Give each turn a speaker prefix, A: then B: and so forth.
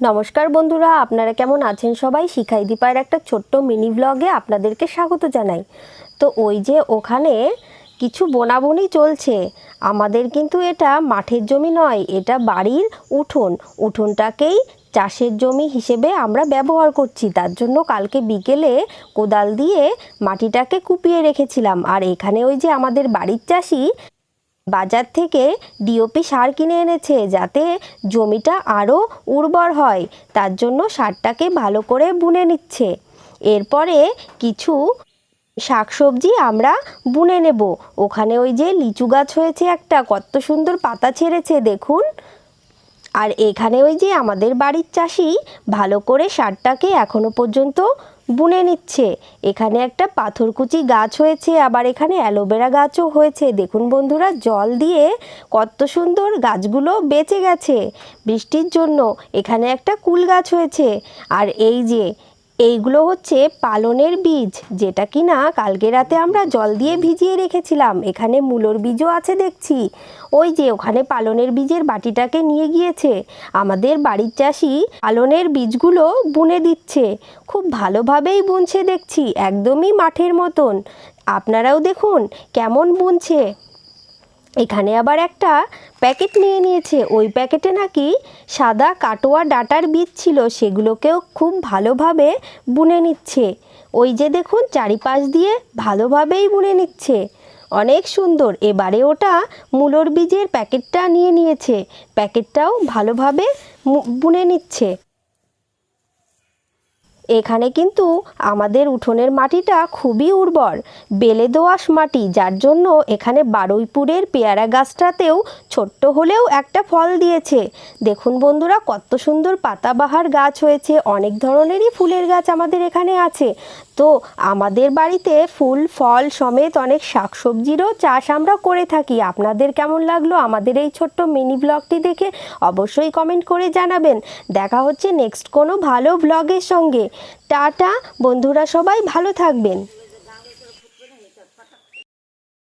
A: নমস্কার বন্ধুরা, আপনারা কেমন আছেন সবাই? শিখাই দীপায়ের একটা ছোট্ট মিনি ব্লগে আপনাদেরকে স্বাগত জানাই। তো ওই যে ওখানে কিছু বোনাবনি চলছে। আমাদের কিন্তু এটা মাঠের জমি নয়, এটা বাড়ির উঠোন। উঠোনটাকেই চাষের জমি হিসেবে আমরা ব্যবহার করছি। তার জন্য কালকে বিকেলে কোদাল দিয়ে মাটিটাকে কুপিয়ে রেখেছিলাম। আর এখানে ওই যে আমাদের বাড়ির চাষি বাজার থেকে ডিওপি সার কিনে এনেছে যাতে জমিটা আরও উর্বর হয়। তার জন্য সারটাকে ভালো করে বুনে নিচ্ছে। এরপরে কিছু শাকসবজি আমরা বুনে নেব। ওখানে ওই যে লিচু গাছ হয়েছে একটা, কত সুন্দর পাতা ছেড়েছে, দেখুন। আর এখানে ওই যে আমাদের বাড়ির চাষি ভালো করে সারটাকে এখনও পর্যন্ত বুনে নিচ্ছে। এখানে একটা পাথরকুচি গাছ হয়েছে, আবার এখানে অ্যালোভেরা গাছও হয়েছে। দেখুন বন্ধুরা, জল দিয়ে কত সুন্দর গাছগুলো বেঁচে গেছে বৃষ্টির জন্য। এখানে একটা কুল গাছ হয়েছে। আর এই যে এইগুলো হচ্ছে পালনের বীজ, যেটা কি না কালকে রাতে আমরা জল দিয়ে ভিজিয়ে রেখেছিলাম। এখানে মূলোর বীজও আছে দেখছি। ওই যে ওখানে পালনের বীজের বাটিটাকে নিয়ে গিয়েছে। আমাদের বাড়ির চাষি পালনের বীজগুলো বুনে দিচ্ছে। খুব ভালোভাবেই বুনছে দেখছি, একদমই মাঠের মতন। আপনারাও দেখুন কেমন বুনছে। এখানে আবার একটা প্যাকেট নিয়ে নিয়েছে। ওই প্যাকেটে নাকি সাদা কাটোয়া ডাটার বীজ ছিল, সেগুলোকেও খুব ভালোভাবে বুনে নিচ্ছে। ওই যে দেখুন, চারিপাশ দিয়ে ভালোভাবেই বুনে নিচ্ছে। অনেক সুন্দর। এবারে ওটা মূলর বীজের প্যাকেটটা নিয়ে নিয়েছে। প্যাকেটটাও ভালোভাবে বুনে নিচ্ছে। এখানে কিন্তু আমাদের উঠোনের মাটিটা খুবই উর্বর, বেলে দোআঁশ মাটি, যার জন্য এখানে বারুইপুরের পেয়ারা গাছটাতেও ছোট্ট হলেও একটা ফল দিয়েছে। দেখুন বন্ধুরা, কত সুন্দর পাতাবাহার গাছ হয়েছে, অনেক ধরনেরই ফুলের গাছ আমাদের এখানে আছে। তো আমাদের বাড়িতে ফুল, ফল সমেত অনেক শাকসবজিরও চাষ আমরা করে থাকি। আপনাদের কেমন লাগল আমাদের এই ছোট্ট মিনি ব্লগটি দেখে অবশ্যই কমেন্ট করে জানাবেন। দেখা হচ্ছে নেক্সট কোনো ভালো ব্লগের সঙ্গে। টাটা বন্ধুরা সবাই ভালো থাকবেন।